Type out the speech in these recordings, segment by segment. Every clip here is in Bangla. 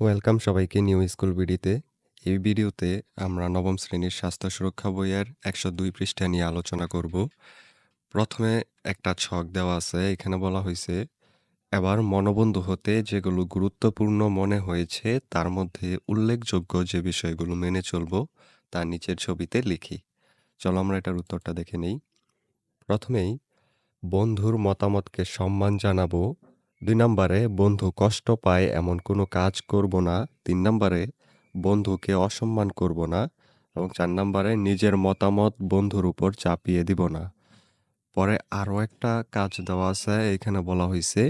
ওয়েলকাম সবাইকে নিউ স্কুল বিডিতে এই ভিডিওতে আমরা নবম শ্রেণির স্বাস্থ্য সুরক্ষা বইয়ের একশো দুই পৃষ্ঠা নিয়ে আলোচনা করব। প্রথমে একটা ছক দেওয়া আছে, এখানে বলা হয়েছে, এবার মনোবন্ধু হতে যেগুলো গুরুত্বপূর্ণ মনে হয়েছে, তার মধ্যে উল্লেখযোগ্য যে বিষয়গুলো মেনে চলব, তা নিচের ছবিতে লিখি। চলো আমরা এটার উত্তরটা দেখে নেই। প্রথমেই, বন্ধুর মতামতকে সম্মান জানাব দুই নম্বরে, বন্ধু কষ্ট পায় এমন কোনো কাজ করব না। তিন নম্বরে, বন্ধুকে অসম্মান করব না। এবং চার নম্বরে, নিজের মতামত বন্ধুর উপর চাপিয়ে দিব না। পরে আরও একটা কাজ দেওয়া আছে, এখানে বলা হয়েছে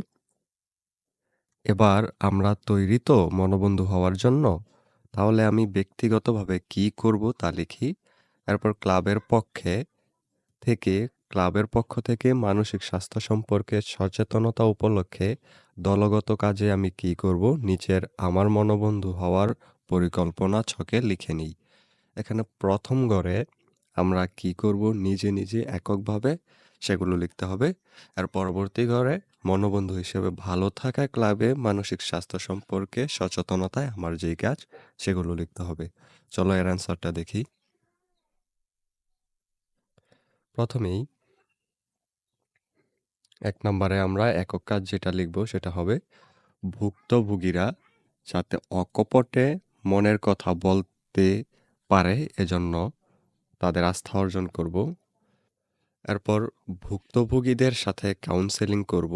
এবার আমরা তৈরি তো মনোবন্ধু হওয়ার জন্য, তাহলে আমি ব্যক্তিগতভাবে কি করব তা লিখি। এরপর ক্লাবের পক্ষে থেকে ক্লাবের পক্ষ থেকে মানসিক স্বাস্থ্য সম্পর্কে সচেতনতা উপলক্ষে দলগত কাজে আমি কি করব নিচের আমার মনোবন্ধু হওয়ার পরিকল্পনা ছকে লিখে নিই। এখানে প্রথম গড়ে আমরা কি করব নিজে নিজে এককভাবে সেগুলো লিখতে হবে। আর পরবর্তী ঘরে মনোবন্ধু হিসেবে ভালো থাকা ক্লাবে মানসিক স্বাস্থ্য সম্পর্কে সচেতনতায় আমার যেই কাজ সেগুলো লিখতে হবে। চলো এর অ্যান্সারটা দেখি। প্রথমেই এক নম্বরে আমরা একক কাজ যেটা লিখব সেটা হবে ভুক্তভোগীরা যাতে অকপটে মনের কথা বলতে পারে এজন্য তাদের আস্থা অর্জন করব। এরপর ভুক্তভোগীদের সাথে কাউন্সেলিং করব।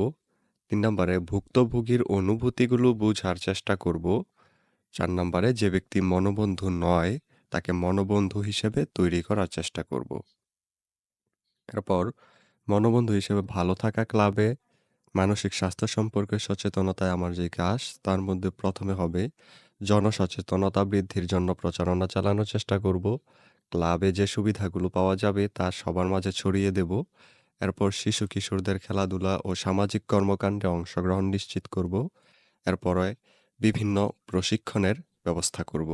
তিন নম্বরে ভুক্তভোগীর অনুভূতিগুলো বোঝার চেষ্টা করব। চার নম্বরে যে ব্যক্তি মনোবন্ধু নয়, তাকে মনোবন্ধু হিসেবে তৈরি করার চেষ্টা করব। এরপর মনোবন্ধু হিসেবে ভালো থাকা ক্লাবে মানসিক স্বাস্থ্য সম্পর্কে সচেতনতায় আমার যে কাজ, তার মধ্যে প্রথমে হবে জনসচেতনতা বৃদ্ধির জন্য প্রচারণা চালানোর চেষ্টা করব। ক্লাবে যে সুবিধাগুলো পাওয়া যাবে তা সবার মাঝে ছড়িয়ে দেব। এরপর শিশু কিশোরদের খেলাধুলা ও সামাজিক কর্মকাণ্ডে অংশগ্রহণ নিশ্চিত করব। এরপরে বিভিন্ন প্রশিক্ষণের ব্যবস্থা করব।